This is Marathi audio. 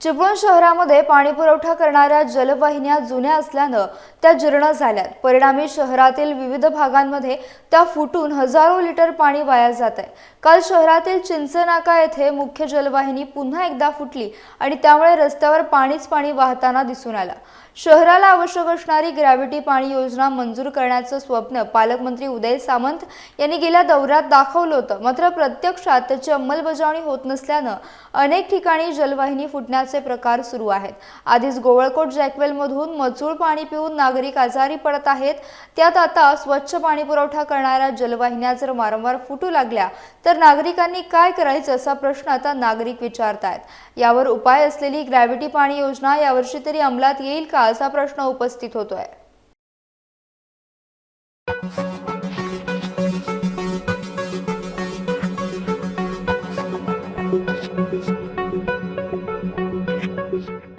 चिपळूण शहरामध्ये पाणी पुरवठा करणाऱ्या जलवाहिन्या जुन्या असल्यानं त्या जीर्ण झाल्यात. परिणामी शहरातील विविध भागांमध्ये त्या फुटून हजारो लिटर पाणी वाया जात आहे काल शहरातील चिंचनाका येथे मुख्य जलवाहिनी पुन्हा एकदा फुटली आणि त्यामुळे रस्त्यावर पाणीच पाणी वाहताना दिसून आला. शहराला आवश्यक असणारी ग्रॅव्हिटी पाणी योजना मंजूर करण्याचं स्वप्न पालकमंत्री उदय सामंत यांनी गेल्या दौऱ्यात दाखवलं होतं. मात्र प्रत्यक्षात त्याची अंमलबजावणी होत नसल्यानं अनेक ठिकाणी जलवाहिनी फुटण्याचं प्रकार सुरू आहेत. आधीच गोवळकोट जॅकवेलमधून मचूळ पाणी पिऊन नागरिक आजारी पडत आहेत. त्यात आता स्वच्छ पाणी पुरवठा करणाऱ्या जलवाहिन्या जर वारंवार फुटू लागल्या तर नागरिकांनी काय करायचं असा प्रश्न आता नागरिक विचारतायत. यावर उपाय असलेली ग्रॅव्हिटी पाणी योजना यावर्षी तरी अंमलात येईल का असा प्रश्न उपस्थित होतोय. Bye.